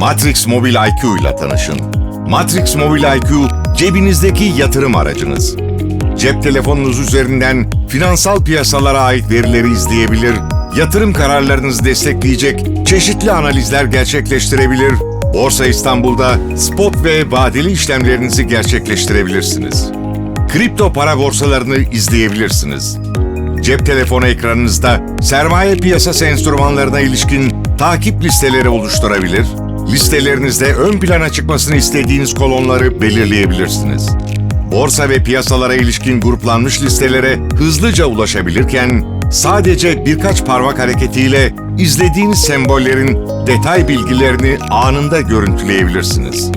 Matrix Mobile IQ ile tanışın. Matrix Mobile IQ cebinizdeki yatırım aracınız. Cep telefonunuz üzerinden finansal piyasalara ait verileri izleyebilir, yatırım kararlarınızı destekleyecek çeşitli analizler gerçekleştirebilir, Borsa İstanbul'da spot ve vadeli işlemlerinizi gerçekleştirebilirsiniz. Kripto para borsalarını izleyebilirsiniz. Cep telefonu ekranınızda sermaye piyasası enstrümanlarına ilişkin takip listeleri oluşturabilir, listelerinizde ön plana çıkmasını istediğiniz kolonları belirleyebilirsiniz. Borsa ve piyasalara ilişkin gruplanmış listelere hızlıca ulaşabilirken sadece birkaç parmak hareketiyle izlediğiniz sembollerin detay bilgilerini anında görüntüleyebilirsiniz.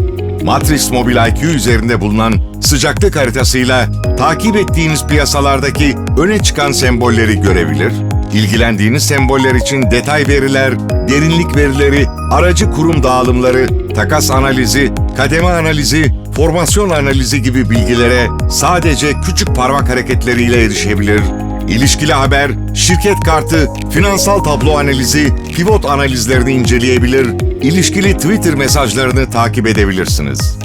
Matrix Mobile IQ üzerinde bulunan sıcaklık haritasıyla takip ettiğiniz piyasalardaki öne çıkan sembolleri görebilir, ilgilendiğiniz semboller için detay veriler, derinlik verileri, aracı kurum dağılımları, takas analizi, kademe analizi, formasyon analizi gibi bilgilere sadece küçük parmak hareketleriyle erişebilir, ilişkili haber, şirket kartı, finansal tablo analizi, pivot analizlerini inceleyebilir, ilişkili Twitter mesajlarını takip edebilirsiniz.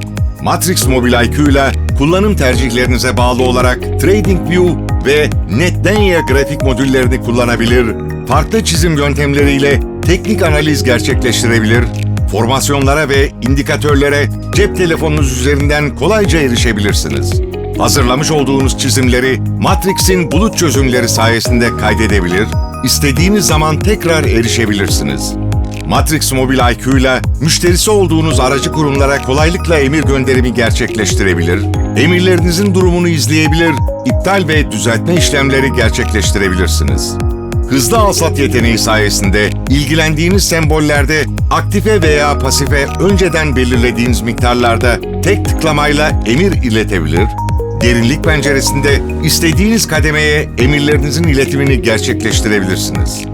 Matrix Mobile IQ ile kullanım tercihlerinize bağlı olarak TradingView ve NetDanya grafik modüllerini kullanabilir, farklı çizim yöntemleriyle teknik analiz gerçekleştirebilir, formasyonlara ve indikatörlere cep telefonunuz üzerinden kolayca erişebilirsiniz. Hazırlamış olduğunuz çizimleri Matrix'in bulut çözümleri sayesinde kaydedebilir, istediğiniz zaman tekrar erişebilirsiniz. Matrix Mobile IQ ile müşterisi olduğunuz aracı kurumlara kolaylıkla emir gönderimi gerçekleştirebilir, emirlerinizin durumunu izleyebilir, iptal ve düzeltme işlemleri gerçekleştirebilirsiniz. Hızlı alsat yeteneği sayesinde ilgilendiğiniz sembollerde aktife veya pasife önceden belirlediğiniz miktarlarda tek tıklamayla emir iletebilir, derinlik penceresinde istediğiniz kademeye emirlerinizin iletimini gerçekleştirebilirsiniz.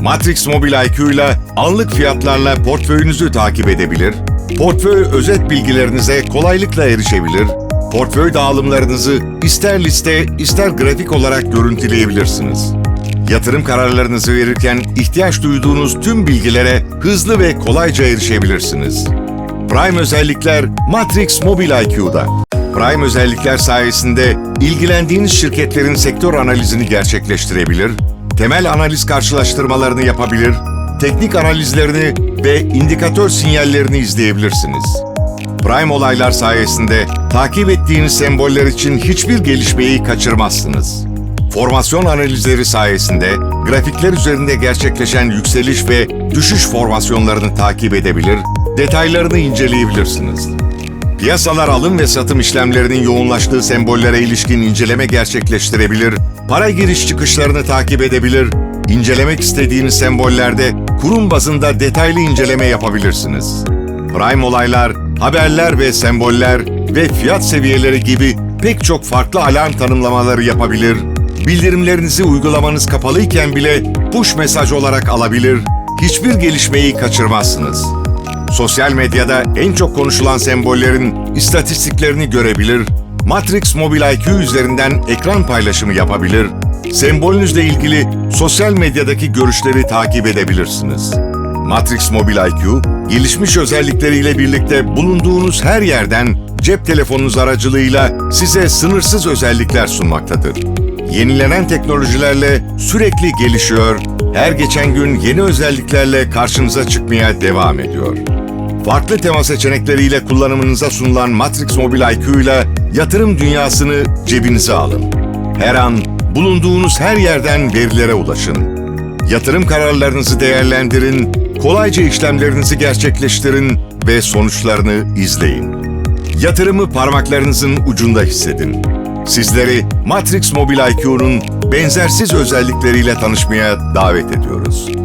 Matrix Mobile IQ ile anlık fiyatlarla portföyünüzü takip edebilir, portföy özet bilgilerinize kolaylıkla erişebilir, portföy dağılımlarınızı ister liste ister grafik olarak görüntüleyebilirsiniz. Yatırım kararlarınızı verirken ihtiyaç duyduğunuz tüm bilgilere hızlı ve kolayca erişebilirsiniz. Prime özellikler Matrix Mobile IQ'da. Prime özellikler sayesinde ilgilendiğiniz şirketlerin sektör analizini gerçekleştirebilir, temel analiz karşılaştırmalarını yapabilir, teknik analizlerini ve indikatör sinyallerini izleyebilirsiniz. Prime olaylar sayesinde takip ettiğiniz semboller için hiçbir gelişmeyi kaçırmazsınız. Formasyon analizleri sayesinde grafikler üzerinde gerçekleşen yükseliş ve düşüş formasyonlarını takip edebilir, detaylarını inceleyebilirsiniz. Piyasalar alım ve satım işlemlerinin yoğunlaştığı sembollere ilişkin inceleme gerçekleştirebilir, para giriş çıkışlarını takip edebilir, incelemek istediğiniz sembollerde kurum bazında detaylı inceleme yapabilirsiniz. Prime olaylar, haberler ve semboller ve fiyat seviyeleri gibi pek çok farklı alarm tanımlamaları yapabilir, bildirimlerinizi uygulamanız kapalıyken bile push mesaj olarak alabilir, hiçbir gelişmeyi kaçırmazsınız. Sosyal medyada en çok konuşulan sembollerin istatistiklerini görebilir, Matrix Mobile IQ üzerinden ekran paylaşımı yapabilir, sembolünüzle ilgili sosyal medyadaki görüşleri takip edebilirsiniz. Matrix Mobile IQ, gelişmiş özellikleriyle birlikte bulunduğunuz her yerden cep telefonunuz aracılığıyla size sınırsız özellikler sunmaktadır. Yenilenen teknolojilerle sürekli gelişiyor, her geçen gün yeni özelliklerle karşınıza çıkmaya devam ediyor. Farklı tema seçenekleriyle kullanımınıza sunulan Matrix Mobile IQ ile yatırım dünyasını cebinize alın. Her an, bulunduğunuz her yerden verilere ulaşın. Yatırım kararlarınızı değerlendirin, kolayca işlemlerinizi gerçekleştirin ve sonuçlarını izleyin. Yatırımı parmaklarınızın ucunda hissedin. Sizleri Matrix Mobile IQ'nun benzersiz özellikleriyle tanışmaya davet ediyoruz.